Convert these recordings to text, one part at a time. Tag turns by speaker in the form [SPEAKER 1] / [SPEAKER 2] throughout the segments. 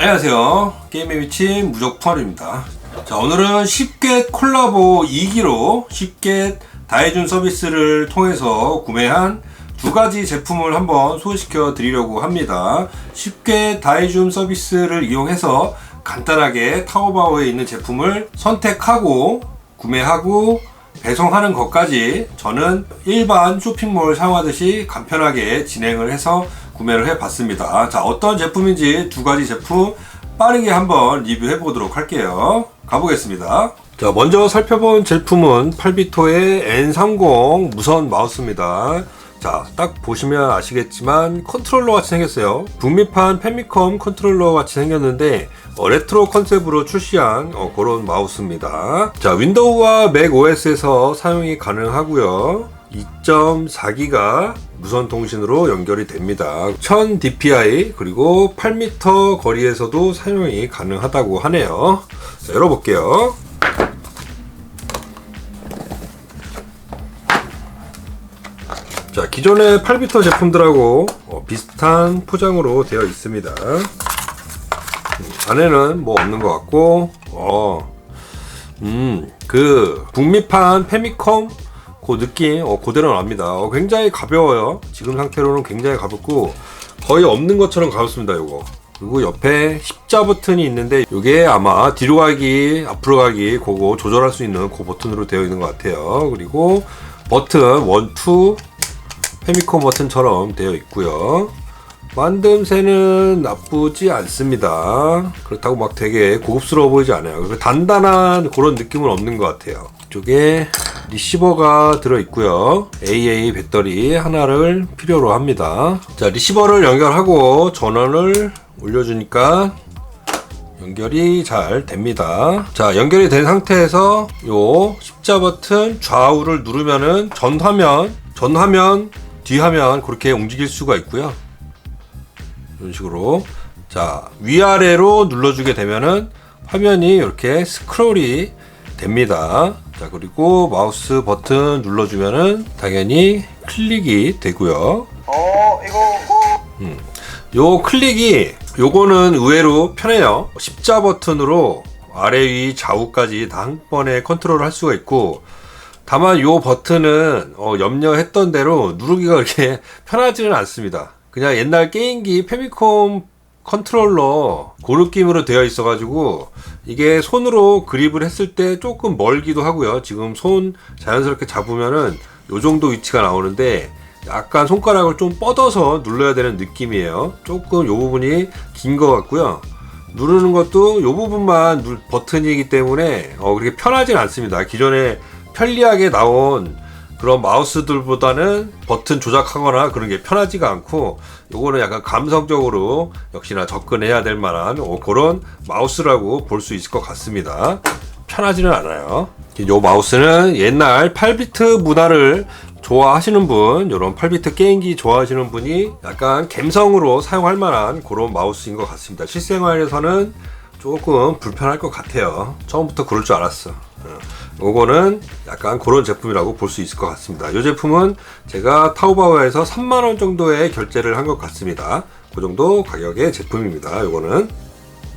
[SPEAKER 1] 안녕하세요. 게임의 미친 무적푸알입니다. 자, 오늘은 쉽게 콜라보 2기로 쉽게 다해준 서비스를 통해서 구매한 두 가지 제품을 한번 소개시켜 드리려고 합니다. 쉽게 다해줌 서비스를 이용해서 간단하게 타오바오에 있는 제품을 선택하고 구매하고 배송하는 것까지 저는 일반 쇼핑몰 사용하듯이 간편하게 진행을 해서 구매를 해 봤습니다. 자, 어떤 제품인지 두 가지 제품 빠르게 한번 리뷰해 보도록 할게요. 가보겠습니다. 자, 먼저 살펴본 제품은 팔비토의 N30 무선 마우스입니다. 자, 딱 보시면 아시겠지만 컨트롤러 같이 생겼어요. 북미판 페미컴 컨트롤러 같이 생겼는데 어, 레트로 컨셉으로 출시한 어, 그런 마우스입니다. 자, 윈도우와 맥 OS에서 사용이 가능하고요. 2.4기가 무선 통신으로 연결이 됩니다. 1000 DPI 그리고 8m 거리에서도 사용이 가능하다고 하네요. 자, 열어볼게요. 자, 기존의 8비터 제품들하고 어, 비슷한 포장으로 되어 있습니다. 음, 안에는 뭐 없는 것 같고, 어, 음, 그 북미판 페미컴 그 느낌 어, 그대로 납니다. 어, 굉장히 가벼워요. 지금 상태로는 굉장히 가볍고 거의 없는 것처럼 가볍습니다. 요거. 그리고 옆에 십자 버튼이 있는데 이게 아마 뒤로 가기, 앞으로 가기 그거 조절할 수 있는 그 버튼으로 되어 있는 것 같아요. 그리고 버튼 1, 2 페미컴 버튼처럼 되어 있고요. 만듦새는 나쁘지 않습니다. 그렇다고 막 되게 고급스러워 보이지 않아요. 단단한 그런 느낌은 없는 것 같아요. 이쪽에 리시버가 들어 있고요. AA 배터리 하나를 필요로 합니다. 자, 리시버를 연결하고 전원을 올려주니까 연결이 잘 됩니다. 자, 연결이 된 상태에서 요 십자 버튼 좌우를 누르면은 전화면, 전화면, 뒤화면 그렇게 움직일 수가 있고요. 이런 식으로 자 위아래로 눌러주게 되면은 화면이 이렇게 스크롤이 됩니다. 자 그리고 마우스 버튼 눌러주면은 당연히 클릭이 되고요.
[SPEAKER 2] 어 이거
[SPEAKER 1] 요 클릭이 요거는 의외로 편해요. 십자 버튼으로 아래 위 좌우까지 다 한 번에 컨트롤을 할 수가 있고 다만 요 버튼은 어, 염려했던 대로 누르기가 그렇게 편하지는 않습니다. 그냥 옛날 게임기 페미콤 컨트롤러 그 느낌으로 되어 있어 가지고 이게 손으로 그립을 했을 때 조금 멀기도 하고요. 지금 손 자연스럽게 잡으면은 요 정도 위치가 나오는데 약간 손가락을 좀 뻗어서 눌러야 되는 느낌이에요. 조금 요 부분이 긴 것 같고요. 누르는 것도 요 부분만 누- 버튼이기 때문에 어, 그렇게 편하진 않습니다. 기존에 편리하게 나온 그런 마우스들보다는 버튼 조작하거나 그런 게 편하지가 않고 요거는 약간 감성적으로 역시나 접근해야 될 만한 어, 그런 마우스라고 볼 수 있을 것 같습니다. 편하지는 않아요. 요 마우스는 옛날 8비트 문화를 좋아하시는 분, 이런 8비트 게임기 좋아하시는 분이 약간 감성으로 사용할 만한 그런 마우스인 것 같습니다. 실생활에서는 조금 불편할 것 같아요. 처음부터 그럴 줄 알았어. 어. 요거는 약간 그런 제품이라고 볼 수 있을 것 같습니다. 이 제품은 제가 타오바오에서 3만원 정도의 결제를 한 것 같습니다. 그 정도 가격의 제품입니다. 요거는.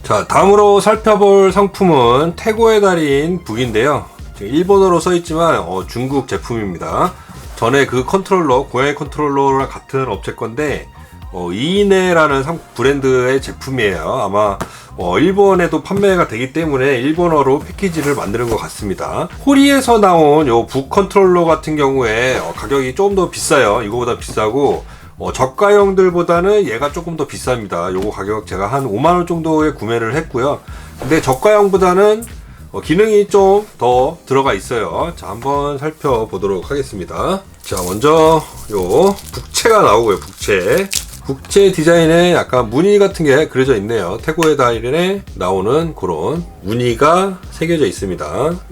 [SPEAKER 1] 자, 다음으로 살펴볼 상품은 태고의 달인 북인데요. 일본어로 써있지만 어, 중국 제품입니다. 전에 그 컨트롤러, 고양이 컨트롤러랑 같은 업체 건데 어, 이네라는 상- 브랜드의 제품이에요. 아마 어, 일본에도 판매가 되기 때문에 일본어로 패키지를 만드는 것 같습니다. 호리에서 나온 요북 컨트롤러 같은 경우에 어, 가격이 조금 더 비싸요. 이거보다 비싸고 어, 저가형들보다는 얘가 조금 더 비쌉니다. 요거 가격 제가 한 5만원 정도에 구매를 했고요. 근데 저가형보다는 어, 기능이 좀 더 들어가 있어요. 자, 한번 살펴보도록 하겠습니다. 자, 먼저 요 북채가 나오고요. 북채. 북채 디자인에 약간 무늬 같은 게 그려져 있네요. 태고의 다일에 나오는 그런 무늬가 새겨져 있습니다.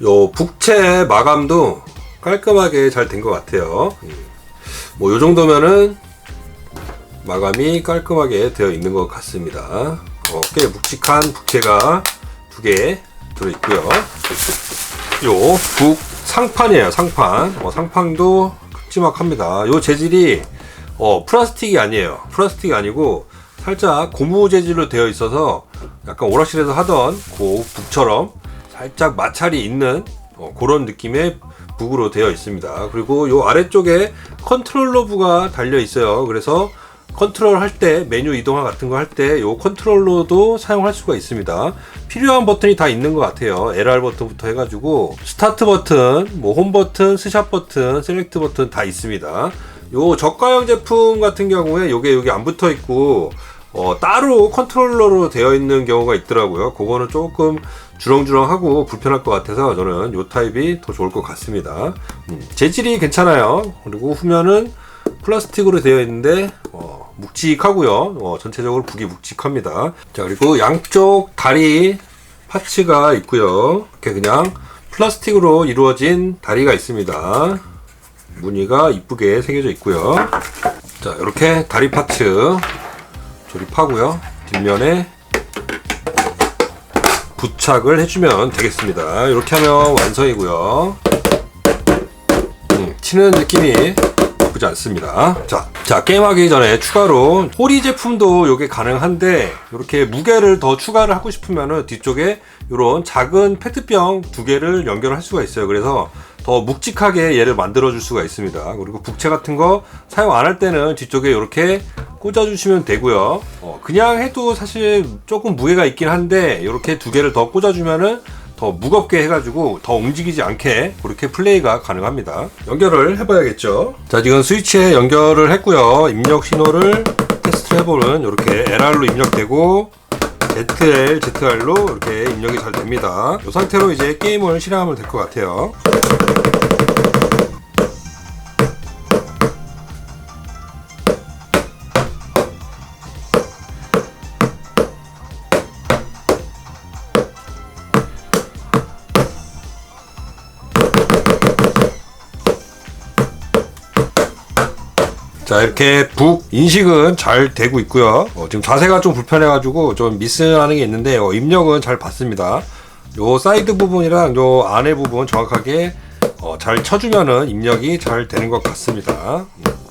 [SPEAKER 1] 요 북채 마감도 깔끔하게 잘 된 것 같아요. 뭐 요 정도면은 마감이 깔끔하게 되어 있는 것 같습니다. 어, 꽤 묵직한 북채가 두 개 들어있고요. 요 북 상판이에요. 상판. 어, 상판도 큼지막합니다. 요 재질이 어, 플라스틱이 아니에요. 플라스틱이 아니고 살짝 고무 재질로 되어 있어서 약간 오락실에서 하던 그 북처럼 살짝 마찰이 있는 어, 그런 느낌의 북으로 되어 있습니다. 그리고 요 아래쪽에 컨트롤러 부가 달려 있어요. 그래서 컨트롤 할 때 메뉴 이동화 같은 거 할 때 요 컨트롤러도 사용할 수가 있습니다. 필요한 버튼이 다 있는 것 같아요. LR 버튼부터 해가지고 스타트 버튼, 뭐 홈 버튼, 스샷 버튼, 셀렉트 버튼 다 있습니다. 요 저가형 제품 같은 경우에 요게 여기 안 붙어 있고 어, 따로 컨트롤러로 되어 있는 경우가 있더라고요. 그거는 조금 주렁주렁하고 불편할 것 같아서 저는 요 타입이 더 좋을 것 같습니다. 음, 재질이 괜찮아요. 그리고 후면은 플라스틱으로 되어 있는데 어, 묵직하고요. 어, 전체적으로 북이 묵직합니다. 자 그리고 양쪽 다리 파츠가 있고요. 이렇게 그냥 플라스틱으로 이루어진 다리가 있습니다. 무늬가 이쁘게 새겨져 있고요. 자 이렇게 다리 파츠 조립하고요. 뒷면에 부착을 해주면 되겠습니다. 이렇게 하면 완성이고요. 음, 치는 느낌이 나쁘지 않습니다. 자, 자 게임하기 전에 추가로 호리 제품도 이게 가능한데 이렇게 무게를 더 추가를 하고 싶으면은 뒤쪽에 이런 작은 페트병 두 개를 연결할 수가 있어요. 그래서 더 묵직하게 얘를 만들어 줄 수가 있습니다. 그리고 북채 같은 거 사용 안 할 때는 뒤쪽에 이렇게 꽂아 주시면 되고요. 어, 그냥 해도 사실 조금 무게가 있긴 한데 이렇게 두 개를 더 꽂아 주면은 더 무겁게 해가지고 더 움직이지 않게 그렇게 플레이가 가능합니다. 연결을 해봐야겠죠. 자 지금 스위치에 연결을 했고요. 입력 신호를 테스트 해보는 이렇게 LR로 입력되고 ZL, ZR로 이렇게 입력이 잘 됩니다. 이 상태로 이제 게임을 실행하면 될 것 같아요. 자 이렇게 북 인식은 잘 되고 있고요. 어, 지금 자세가 좀 불편해가지고 좀 미스하는 게 있는데 어, 입력은 잘 받습니다. 요 사이드 부분이랑 요 안에 부분 정확하게 어, 잘 쳐주면은 입력이 잘 되는 것 같습니다.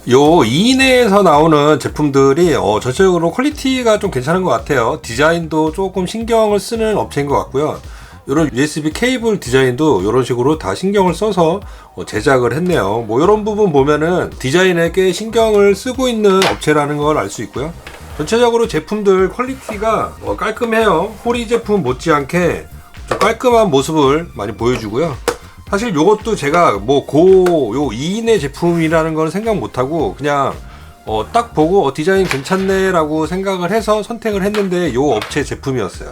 [SPEAKER 1] 요 이내에서 나오는 제품들이 어, 전체적으로 퀄리티가 좀 괜찮은 것 같아요. 디자인도 조금 신경을 쓰는 업체인 것 같고요 이런 USB 케이블 디자인도 이런 식으로 다 신경을 써서 어, 제작을 했네요. 뭐 이런 부분 보면은 디자인에 꽤 신경을 쓰고 있는 업체라는 걸 알 수 있고요. 전체적으로 제품들 퀄리티가 어, 깔끔해요. 호리 제품 못지않게 좀 깔끔한 모습을 많이 보여주고요. 사실 요것도 제가 뭐 고 요 2인의 제품이라는 걸 생각 못하고 그냥 어, 딱 보고 어, 디자인 괜찮네라고 생각을 해서 선택을 했는데 요 업체 제품이었어요.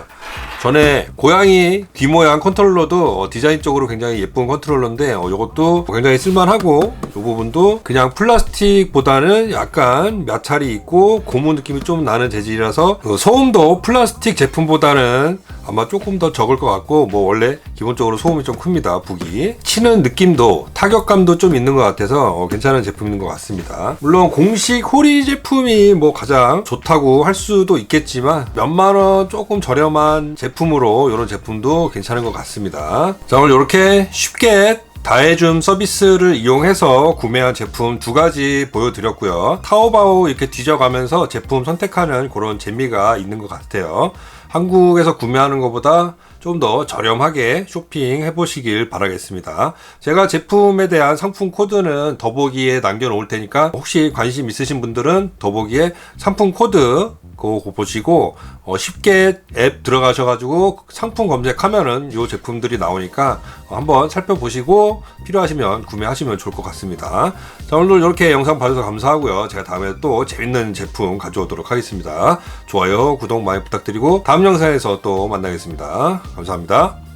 [SPEAKER 1] 전에 고양이 귀 모양 컨트롤러도 어, 디자인 적으로 굉장히 예쁜 컨트롤러인데 어, 이것도 굉장히 쓸만하고 이 부분도 그냥 플라스틱보다는 약간 마찰이 있고 고무 느낌이 좀 나는 재질이라서 그 소음도 플라스틱 제품보다는 아마 조금 더 적을 것 같고 뭐 원래 기본적으로 소음이 좀 큽니다 북이 치는 느낌도 타격감도 좀 있는 것 같아서 어, 괜찮은 제품인 것 같습니다 물론 공식 호리 제품이 뭐 가장 좋다고 할 수도 있겠지만 몇만 원 조금 저렴한 제품으로 이런 제품도 괜찮은 것 같습니다 자 오늘 이렇게 쉽게 다해줌 서비스를 이용해서 구매한 제품 두 가지 보여드렸고요. 타오바오 이렇게 뒤져가면서 제품 선택하는 그런 재미가 있는 것 같아요. 한국에서 구매하는 것보다 좀 더 저렴하게 쇼핑 해 보시길 바라겠습니다. 제가 제품에 대한 상품 코드는 더보기에 남겨 놓을 테니까 혹시 관심 있으신 분들은 더보기에 상품 코드 그거 보시고 어, 쉽게 앱 들어가셔 가지고 상품 검색하면은 이 제품들이 나오니까 한번 살펴보시고 필요하시면 구매하시면 좋을 것 같습니다. 자 오늘 이렇게 영상 봐주셔서 감사하고요. 제가 다음에 또 재밌는 제품 가져오도록 하겠습니다. 좋아요, 구독 많이 부탁드리고 다음 영상에서 또 만나겠습니다. 감사합니다.